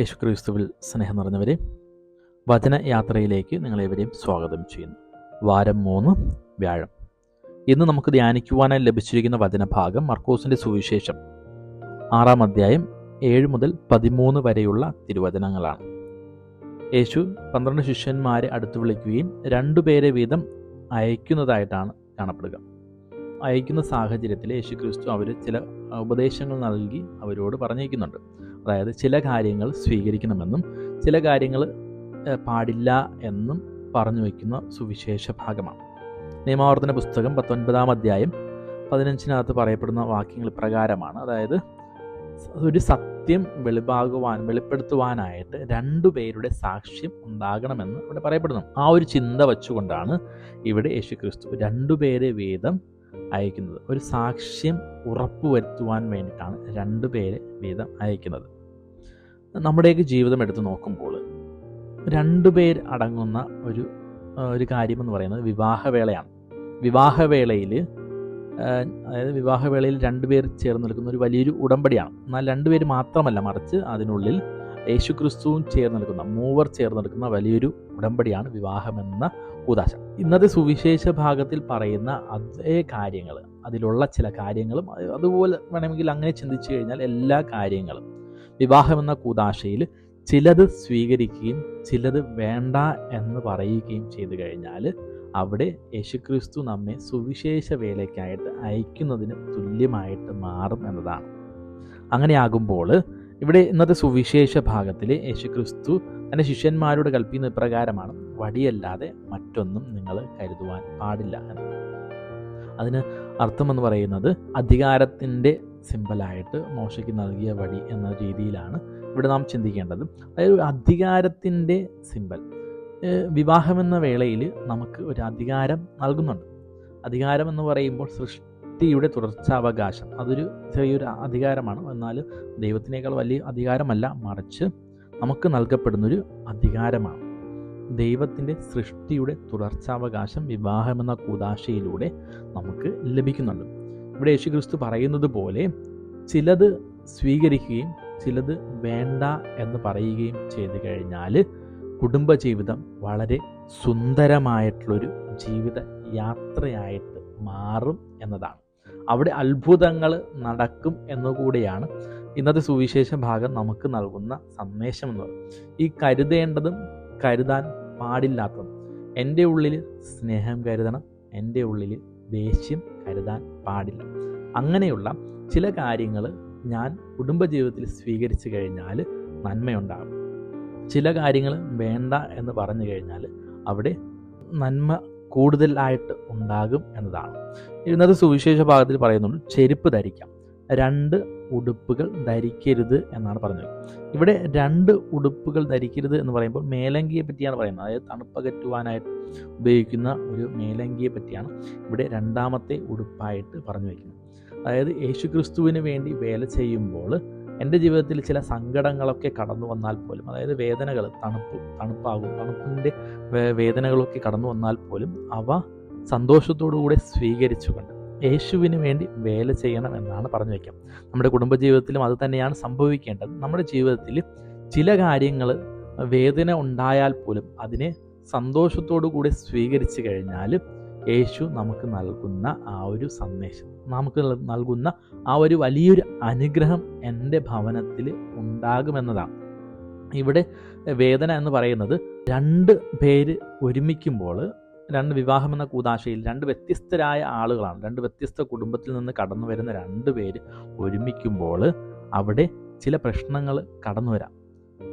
യേശുക്രിസ്തുവിൽ സ്നേഹം നിറഞ്ഞവരെ വചനയാത്രയിലേക്ക് നിങ്ങളേവരെയും സ്വാഗതം ചെയ്യുന്നു. വാരം മൂന്ന് വ്യാഴം. ഇന്ന് നമുക്ക് ധ്യാനിക്കുവാനായി ലഭിച്ചിരിക്കുന്ന വചനഭാഗം മർക്കോസിന്റെ സുവിശേഷം. ആറാം അധ്യായം ഏഴ് മുതൽ പതിമൂന്ന് വരെയുള്ള തിരുവചനങ്ങളാണ്. യേശു പന്ത്രണ്ട് ശിഷ്യന്മാരെ അടുത്തു വിളിക്കുകയും രണ്ടുപേരെ വീതം അയക്കുന്നതായിട്ടാണ് കാണപ്പെടുക. അയക്കുന്ന സാഹചര്യത്തിൽ യേശു ക്രിസ്തു അവർ ചില ഉപദേശങ്ങൾ നൽകി അവരോട് പറഞ്ഞേക്കുന്നുണ്ട് അതായത് ചില കാര്യങ്ങൾ സ്വീകരിക്കണമെന്നും ചില കാര്യങ്ങൾ പാടില്ല എന്നും പറഞ്ഞു വയ്ക്കുന്ന സുവിശേഷ ഭാഗമാണ്. നിയമാവർത്തന പുസ്തകം പത്തൊൻപതാം അധ്യായം പതിനഞ്ചിനകത്ത് പറയപ്പെടുന്ന വാക്യങ്ങൾ പ്രകാരമാണ്. അതായത് ഒരു സത്യം വെളിവാകുവാൻ വെളിപ്പെടുത്തുവാനായിട്ട് രണ്ടുപേരുടെ സാക്ഷ്യം ഉണ്ടാകണമെന്ന് ഇവിടെ പറയപ്പെടുന്നു. ആ ഒരു ചിന്ത വച്ചുകൊണ്ടാണ് ഇവിടെ യേശു ക്രിസ്തു രണ്ടുപേരെ വീതം അയക്കുന്നത്. ഒരു സാക്ഷ്യം ഉറപ്പുവരുത്തുവാൻ വേണ്ടിയിട്ടാണ് രണ്ടുപേരെ വീതം അയക്കുന്നത്. നമ്മുടെയൊക്കെ ജീവിതം എടുത്തു നോക്കുമ്പോൾ രണ്ടു പേർ അടങ്ങുന്ന ഒരു ഒരു കാര്യമെന്ന് പറയുന്നത് വിവാഹവേളയാണ്. വിവാഹവേളയിൽ അതായത് വിവാഹവേളയിൽ രണ്ടുപേർ ചേർന്ന് നിൽക്കുന്ന ഒരു വലിയൊരു ഉടമ്പടിയാണ്. എന്നാൽ രണ്ടുപേർ മാത്രമല്ല മറിച്ച് അതിനുള്ളിൽ യേശുക്രിസ്തുവും ചേർന്ന് നിൽക്കുന്ന മൂവർ ചേർന്ന് നിൽക്കുന്ന വലിയൊരു ഉടമ്പടിയാണ് വിവാഹമെന്ന കൂതാശ ഇന്നത്തെ സുവിശേഷ ഭാഗത്തിൽ പറയുന്ന അതേ കാര്യങ്ങൾ അതിലുള്ള ചില കാര്യങ്ങളും അതുപോലെ വേണമെങ്കിൽ അങ്ങനെ ചിന്തിച്ചു കഴിഞ്ഞാൽ എല്ലാ കാര്യങ്ങളും. വിവാഹം എന്ന കൂതാശയിൽ ചിലത് സ്വീകരിക്കുകയും ചിലത് വേണ്ട എന്ന് പറയുകയും ചെയ്തു കഴിഞ്ഞാൽ അവിടെ യേശുക്രിസ്തു നമ്മെ സുവിശേഷ വേലയ്ക്കായിട്ട് അയക്കുന്നതിന് തുല്യമായിട്ട് മാറും എന്നതാണ്. അങ്ങനെയാകുമ്പോൾ ഇവിടെ ഇന്നത്തെ സുവിശേഷ ഭാഗത്തിൽ യേശുക്രിസ്തു തന്റെ ശിഷ്യന്മാരോട് കൽപ്പിക്കുന്ന ഇപ്രകാരമാണ്. വടിയല്ലാതെ മറ്റൊന്നും നിങ്ങൾ കരുതുവാൻ പാടില്ല എന്ന്. അതിന് അർത്ഥമെന്ന് പറയുന്നത് അധികാരത്തിന്റെ സിമ്പലായിട്ട് മോശയ്ക്ക് നൽകിയ വടി എന്ന രീതിയിലാണ് ഇവിടെ നാം ചിന്തിക്കേണ്ടത്. അതായത് അധികാരത്തിന്റെ സിമ്പൽ. വിവാഹമെന്ന വേളയിൽ നമുക്ക് ഒരു അധികാരം നൽകുന്നുണ്ട്. അധികാരം എന്ന് പറയുമ്പോൾ സൃഷ്ടിയുടെ തുടർച്ചാവകാശം. അതൊരു ചെറിയൊരു അധികാരമാണ്. എന്നാൽ ദൈവത്തിനേക്കാൾ വലിയ അധികാരമല്ല മറിച്ച് നമുക്ക് നൽകപ്പെടുന്നൊരു അധികാരമാണ്. ദൈവത്തിന്റെ സൃഷ്ടിയുടെ തുടർച്ചാവകാശം വിവാഹമെന്ന കൂതാശയിലൂടെ നമുക്ക് ലഭിക്കുന്നുണ്ട്. ഇവിടെ യേശുക്രിസ്തു പറയുന്നത് പോലെ ചിലത് സ്വീകരിക്കുകയും ചിലത് വേണ്ട എന്ന് പറയുകയും ചെയ്തു കഴിഞ്ഞാൽ കുടുംബജീവിതം വളരെ സുന്ദരമായിട്ടുള്ളൊരു ജീവിത യാത്രയായിട്ട് മാറും എന്നതാണ്. അവിടെ അത്ഭുതങ്ങൾ നടക്കും എന്നുകൂടിയാണ് ഇന്നത്തെ സുവിശേഷ ഭാഗം നമുക്ക് നൽകുന്ന സന്ദേശം എന്ന് പറയുന്നത്. ഈ കരുതേണ്ടതും കരുതാൻ പാടില്ലാത്തതും എന്റെ ഉള്ളിൽ സ്നേഹം കരുതണം എന്റെ ഉള്ളിൽ ദേഷ്യം കരുതാൻ പാടില്ല. അങ്ങനെയുള്ള ചില കാര്യങ്ങൾ ഞാൻ കുടുംബജീവിതത്തിൽ സ്വീകരിച്ചു കഴിഞ്ഞാൽ നന്മയുണ്ടാകും. ചില കാര്യങ്ങൾ വേണ്ട എന്ന് പറഞ്ഞു കഴിഞ്ഞാൽ അവിടെ നന്മ കൂടുതലായിട്ട് ഉണ്ടാകും എന്നതാണ്. ഇന്നത്തെ സുവിശേഷ ഭാഗത്തിൽ പറയുന്നുണ്ട് ചെരുപ്പ് ധരിക്കാം. രണ്ട് ഉടുപ്പുകൾ ധരിക്കരുത് എന്നാണ് പറഞ്ഞത്. ഇവിടെ രണ്ട് ഉടുപ്പുകൾ ധരിക്കരുത് എന്ന് പറയുമ്പോൾ മേലങ്കിയെ പറ്റിയാണ് പറയുന്നത്. അതായത് തണുപ്പകറ്റുവാനായിട്ട് ഉപയോഗിക്കുന്ന ഒരു മേലങ്കിയെ പറ്റിയാണ് ഇവിടെ രണ്ടാമത്തെ ഉടുപ്പായിട്ട് പറഞ്ഞു വയ്ക്കുന്നത് അതായത് യേശുക്രിസ്തുവിന് വേണ്ടി വേല ചെയ്യുമ്പോൾ എന്റെ ജീവിതത്തിൽ ചില സങ്കടങ്ങളൊക്കെ കടന്നു വന്നാൽ പോലും അതായത് വേദനകൾ തണുപ്പ് തണുപ്പാകും തണുപ്പിന്റെ വേദനകളൊക്കെ കടന്നു വന്നാൽ പോലും അവ സന്തോഷത്തോടുകൂടെ സ്വീകരിച്ചുകൊണ്ട് യേശുവിന് വേണ്ടി വേല ചെയ്യണം എന്നാണ് പറഞ്ഞു വയ്ക്കാം. നമ്മുടെ കുടുംബജീവിതത്തിലും അത് തന്നെയാണ് സംഭവിക്കേണ്ടത്. നമ്മുടെ ജീവിതത്തിൽ ചില കാര്യങ്ങൾ വേദന ഉണ്ടായാൽ പോലും അതിനെ സന്തോഷത്തോടു കൂടി സ്വീകരിച്ചു കഴിഞ്ഞാൽ യേശു നമുക്ക് നൽകുന്ന ആ ഒരു സന്ദേശം നമുക്ക് നൽകുന്ന ആ ഒരു വലിയൊരു അനുഗ്രഹം എന്റെ ഭവനത്തിൽ ഉണ്ടാകുമെന്നതാണ്. ഇവിടെ വേദന എന്ന് പറയുന്നത് രണ്ട് പേര് ഒരുമിക്കുമ്പോൾ രണ്ട് വിവാഹം എന്ന കൂതാശയിൽ രണ്ട് വ്യത്യസ്തരായ ആളുകളാണ്. രണ്ട് വ്യത്യസ്ത കുടുംബത്തിൽ നിന്ന് കടന്നു വരുന്ന രണ്ട് പേര് ഒരുമിക്കുമ്പോൾ അവിടെ ചില പ്രശ്നങ്ങൾ കടന്നു വരാം.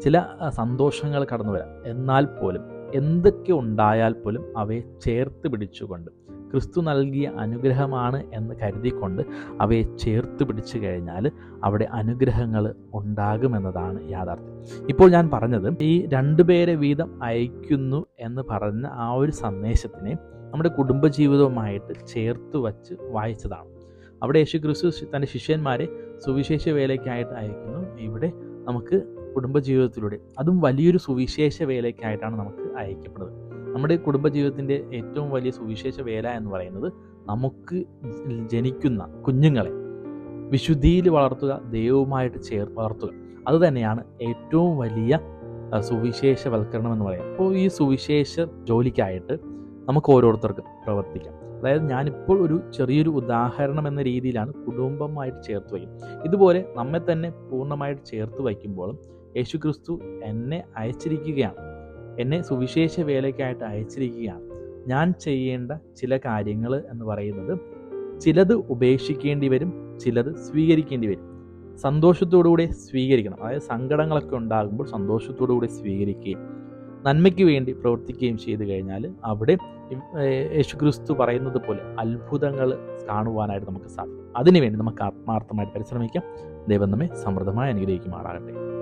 ചില സന്തോഷങ്ങൾ കടന്നു വരാം. എന്നാൽ പോലും എന്തൊക്കെ ഉണ്ടായാൽ പോലും അവയെ ചേർത്ത് പിടിച്ചുകൊണ്ട് ക്രിസ്തു നൽകിയ അനുഗ്രഹമാണ് എന്ന് കരുതിക്കൊണ്ട് അവയെ ചേർത്ത് പിടിച്ചു കഴിഞ്ഞാൽ അവിടെ അനുഗ്രഹങ്ങൾ ഉണ്ടാകുമെന്നതാണ് യാഥാർത്ഥ്യം. ഇപ്പോൾ ഞാൻ പറഞ്ഞത് ഈ രണ്ടുപേരെ വീതം അയക്കുന്നു എന്ന് പറഞ്ഞ ആ ഒരു സന്ദേശത്തിനെ നമ്മുടെ കുടുംബജീവിതവുമായിട്ട് ചേർത്ത് വച്ച് വായിച്ചതാണ്. അവിടെ യേശു ക്രിസ്തു തന്റെ ശിഷ്യന്മാരെ സുവിശേഷ വേലയ്ക്കായിട്ട് അയക്കുന്നു ഇവിടെ നമുക്ക് കുടുംബജീവിതത്തിലൂടെ അതും വലിയൊരു സുവിശേഷ വേലയ്ക്കായിട്ടാണ് നമുക്ക് അയക്കപ്പെടുന്നത്. നമ്മുടെ കുടുംബജീവിതത്തിന്റെ ഏറ്റവും വലിയ സുവിശേഷ വേല എന്ന് പറയുന്നത് നമുക്ക് ജനിക്കുന്ന കുഞ്ഞുങ്ങളെ വിശുദ്ധിയിൽ വളർത്തുക ദൈവവുമായിട്ട് ചേർത്ത് വളർത്തുക. അത് തന്നെയാണ് ഏറ്റവും വലിയ സുവിശേഷവൽക്കരണം എന്ന് പറയുന്നത്. അപ്പോൾ ഈ സുവിശേഷ ജോലിക്കായിട്ട് നമുക്ക് ഓരോരുത്തർക്കും പ്രവർത്തിക്കാം. അതായത് ഞാനിപ്പോൾ ഒരു ചെറിയൊരു ഉദാഹരണം എന്ന രീതിയിലാണ് കുടുംബമായിട്ട് ചേർത്ത് വയ്ക്കും ഇതുപോലെ നമ്മെ തന്നെ പൂർണമായിട്ട് ചേർത്ത് വയ്ക്കുമ്പോഴും യേശുക്രിസ്തു എന്നെ അയച്ചിരിക്കുകയാണ്. എന്നെ സുവിശേഷ വേലയ്ക്കായിട്ട് അയച്ചിരിക്കുകയാണ്. ഞാൻ ചെയ്യേണ്ട ചില കാര്യങ്ങൾ എന്ന് പറയുന്നത് ചിലത് ഉപേക്ഷിക്കേണ്ടി വരും ചിലത് സ്വീകരിക്കേണ്ടി വരും. സന്തോഷത്തോടുകൂടെ സ്വീകരിക്കണം. അതായത് സങ്കടങ്ങളൊക്കെ ഉണ്ടാകുമ്പോൾ സന്തോഷത്തോടുകൂടി സ്വീകരിക്കുകയും നന്മയ്ക്ക് വേണ്ടി പ്രവർത്തിക്കുകയും ചെയ്തു കഴിഞ്ഞാൽ അവിടെ യേശുക്രിസ്തു പറയുന്നത് പോലെ അത്ഭുതങ്ങൾ കാണുവാനായിട്ട് നമുക്ക് സാധിക്കും. അതിനുവേണ്ടി നമുക്ക് ആത്മാർത്ഥമായിട്ട് പരിശ്രമിക്കാം. ദൈവം നമ്മെ സമൃദ്ധമായി അനുഗ്രഹിക്കുമാറാകട്ടെ.